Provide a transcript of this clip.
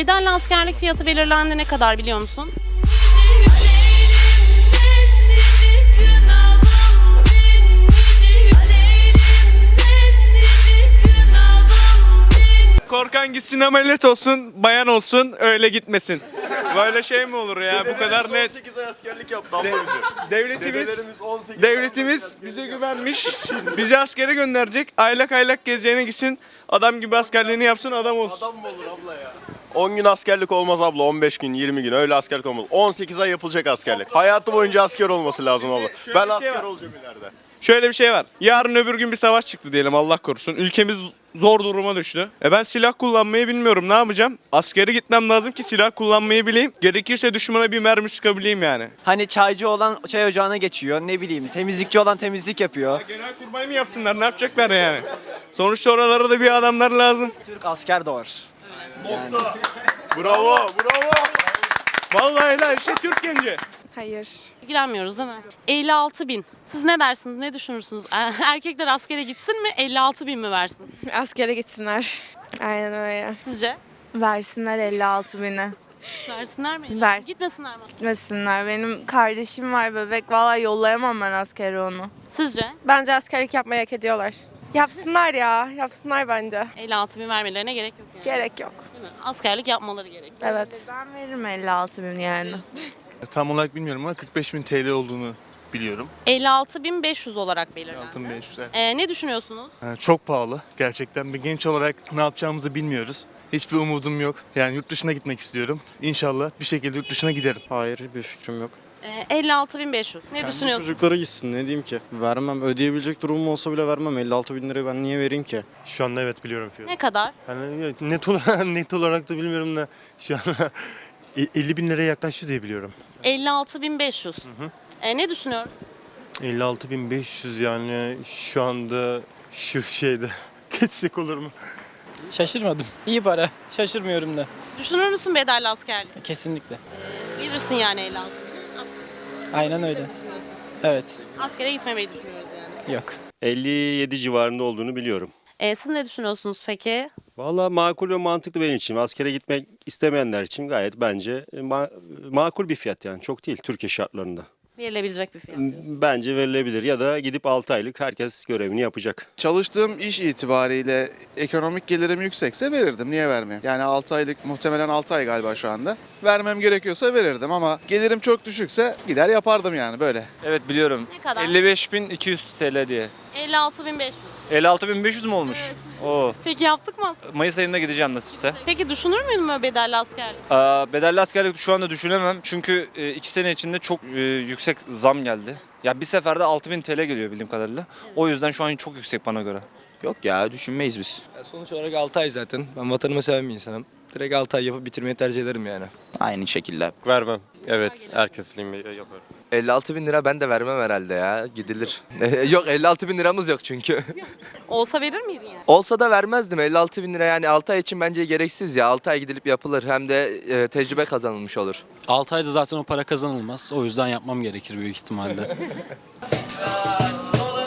Bedelli askerlik fiyatı belirlendi ne kadar biliyor musun? Korkan gitsin ameliyat olsun, bayan olsun, öyle gitmesin. Böyle şey mi olur ya? Bu kadar net. 18 ay askerlik yaptı abla bizi. Devletimiz Dedelerimiz 18 devletimiz bize güvenmiş. Bizi askere gönderecek. Aylak aylak gezeceğine gitsin. Adam gibi askerliğini yapsın, adam olsun. Adam mı olur abla ya? 10 gün askerlik olmaz abla, 15 gün, 20 gün öyle askerlik olmaz. 18 ay yapılacak askerlik. Hayatı boyunca asker olması lazım abla. şöyle Ben bir şey asker var. olacağım ileride. Şöyle bir şey var. Yarın öbür gün bir savaş çıktı diyelim Allah korusun. Ülkemiz zor duruma düştü. E ben silah kullanmayı bilmiyorum. Ne yapacağım? Askere gitmem lazım ki silah kullanmayı bileyim. Gerekirse düşmana bir mermi sıkabileyim yani. Hani çaycı olan çay ocağına geçiyor. Ne bileyim temizlikçi olan temizlik yapıyor. Genel kurmay mı yapsınlar? Ne yapacaklar yani? Sonuçta oralara da bir adamlar lazım. Türk asker doğar. Bravo, bravo. Vallahi helal işte Türk genci. Hayır. İlgilenmiyoruz değil mi? 56 bin. Siz ne dersiniz? Ne düşünürsünüz? Er- Erkekler askere gitsin mi? 56 bin mi versin? Askere gitsinler. Aynen öyle. Sizce? Versinler 56 bini. Versinler mi? Ver. Gitmesinler mi? Gitmesinler. Benim kardeşim var bebek. Vallahi yollayamam ben askere onu. Sizce? Bence askerlik yapmayı hak ediyorlar. Yapsınlar ya. Yapsınlar bence. 56 bin vermelerine gerek yok yani. Gerek yok. Değil mi? Askerlik yapmaları gerek. Evet. Ben veririm 56 bin yani. Tam olarak bilmiyorum ama 45 bin TL olduğunu biliyorum. 56.500 olarak belirlendi. Altın 500. Ee, ne düşünüyorsunuz? Yani çok pahalı gerçekten. Bir genç olarak ne yapacağımızı bilmiyoruz. Hiçbir umudum yok. Yani yurt dışına gitmek istiyorum. İnşallah bir şekilde yurt dışına giderim. Hayır bir fikrim yok. Ee, 56.500. Ne düşünüyorsunuz? Çocuklara gitsin ne diyeyim ki. Vermem ödeyebilecek durumum olsa bile vermem. 56 bin lirayı ben niye vereyim ki? Şu anda evet biliyorum fiyatı. Ne kadar? Hani net olarak, net olarak da bilmiyorum da şu an 50 bin liraya yaklaştı diye biliyorum. 56.500. Ee, ne düşünüyoruz? 56.500 yani şu anda şu şeyde geçecek olur mu? Şaşırmadım. İyi para. Şaşırmıyorum da. Düşünür müsün bedelli askerlik? Kesinlikle. Verirsin yani 56 Aynen öyle. Evet. Askere gitmemeyi düşünüyoruz yani. Yok. 57 civarında olduğunu biliyorum. Ee, siz ne düşünüyorsunuz peki? Valla makul ve mantıklı benim için. Askere gitmek istemeyenler için gayet bence e, ma- makul bir fiyat yani. Çok değil Türkiye şartlarında. Verilebilecek bir fiyat. Bence verilebilir ya da gidip 6 aylık herkes görevini yapacak. Çalıştığım iş itibariyle ekonomik gelirim yüksekse verirdim. Niye vermeyeyim? Yani 6 aylık muhtemelen 6 ay galiba şu anda. Vermem gerekiyorsa verirdim ama gelirim çok düşükse gider yapardım yani böyle. Evet biliyorum. Ne kadar? 55.200 TL diye. 56.500. 56.500 mu olmuş? Oo. Peki yaptık mı? Mayıs ayında gideceğim nasipse. Peki düşünür müydün böyle bedelli askerlik? Aa, bedelli askerlik şu anda düşünemem. Çünkü 2 sene içinde çok e, yüksek zam geldi. Ya bir seferde 6000 TL geliyor bildiğim kadarıyla. O yüzden şu an çok yüksek bana göre. Yok ya düşünmeyiz biz. Sonuç olarak 6 ay zaten. Ben vatanımı seven bir insanım. Direkt 6 ay yapıp bitirmeyi tercih ederim yani. Aynı şekilde. Vermem. Evet herkesliğimi yaparım. 56 bin lira ben de vermem herhalde ya. Gidilir. yok 56 bin liramız yok çünkü. Olsa verir miydin yani? Olsa da vermezdim. 56 bin lira yani 6 ay için bence gereksiz ya. 6 ay gidilip yapılır. Hem de e, tecrübe kazanılmış olur. 6 ayda zaten o para kazanılmaz. O yüzden yapmam gerekir büyük ihtimalle.